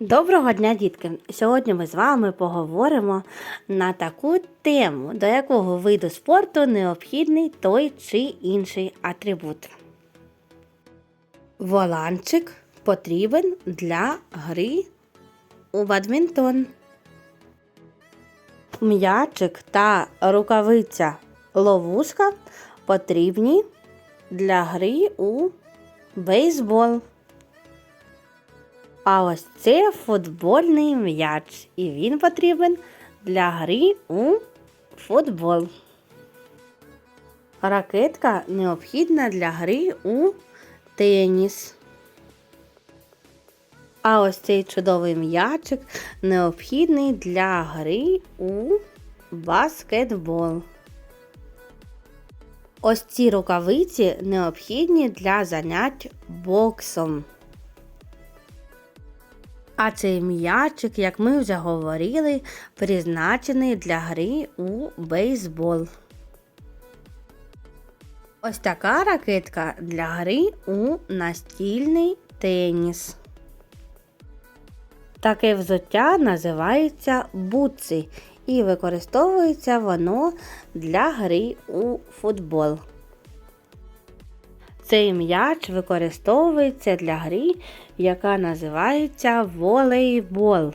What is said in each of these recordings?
Доброго дня, дітки! Сьогодні ми з вами поговоримо на таку тему, до якого виду спорту необхідний той чи інший атрибут. Воланчик потрібен для гри у бадмінтон. М'ячик та рукавиця ловушка потрібні для гри у бейсбол. А ось це футбольний м'яч, і він потрібен для гри у футбол. Ракетка необхідна для гри у теніс. А ось цей чудовий м'ячик необхідний для гри у баскетбол. Ось ці рукавиці необхідні для занять боксом. А цей м'ячик, як ми вже говорили, призначений для гри у бейсбол. Ось така ракетка для гри у настільний теніс. Таке взуття називається бутси і використовується воно для гри у футбол. Цей м'яч використовується для гри, яка називається волейбол.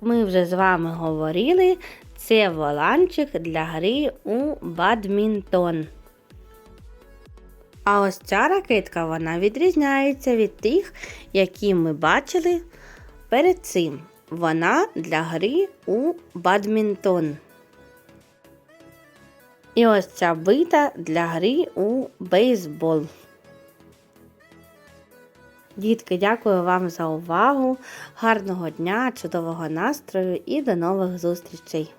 Ми вже з вами говорили, це воланчик для гри у бадмінтон. А ось ця ракетка вона відрізняється від тих, які ми бачили перед цим. Вона для гри у бадмінтон. І ось ця бита для гри у бейсбол. Дітки, дякую вам за увагу. Гарного дня, чудового настрою і до нових зустрічей!